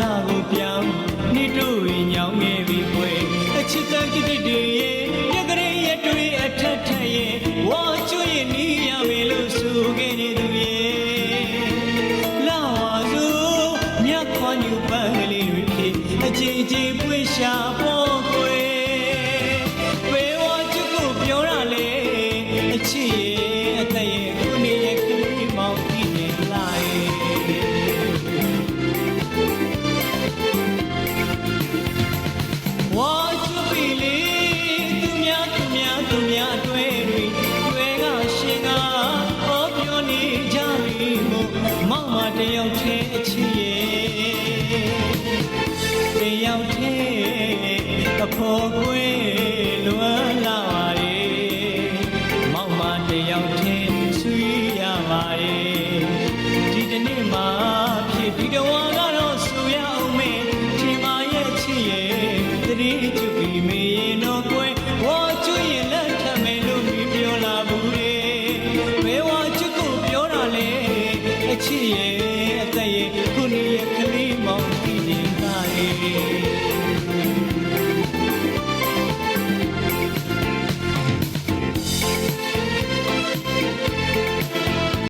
လာကိုပြောင်းနေတို့ရင်ညောင်းနေပြီကွယ်အချစ်တန်ကြည့်တွေရဲ့ရကလေးရဲ့တွေအထက်ထက်ရဲ့ဝါကျွေးနီးရမယ်လို့ဆိုခဲ့နေသူရဲ့လာဝါစို့မြတ်ခွန်ယူပန်းကလေးတွေဖြစ်အချင်းချင်းပွေရှာပေါ် တွေ့တွေတွေကရှင်ကဟောပြောနေကြပြီမို့မောက်မတယောက်ထဲအချစ်ရဲ့တယောက်ထဲအဖို့ကွယ်လွမ်းလာပါလေမောက်မတယောက်ထဲဆွေးရပါလေဒီတနေ့မှဖြစ်ဒီတော်ကတော့ ချစ်ရဲ့အသက်ရဲ့ခုနှစ်ရဲ့ကလေးမောင်တည်နေတာလေ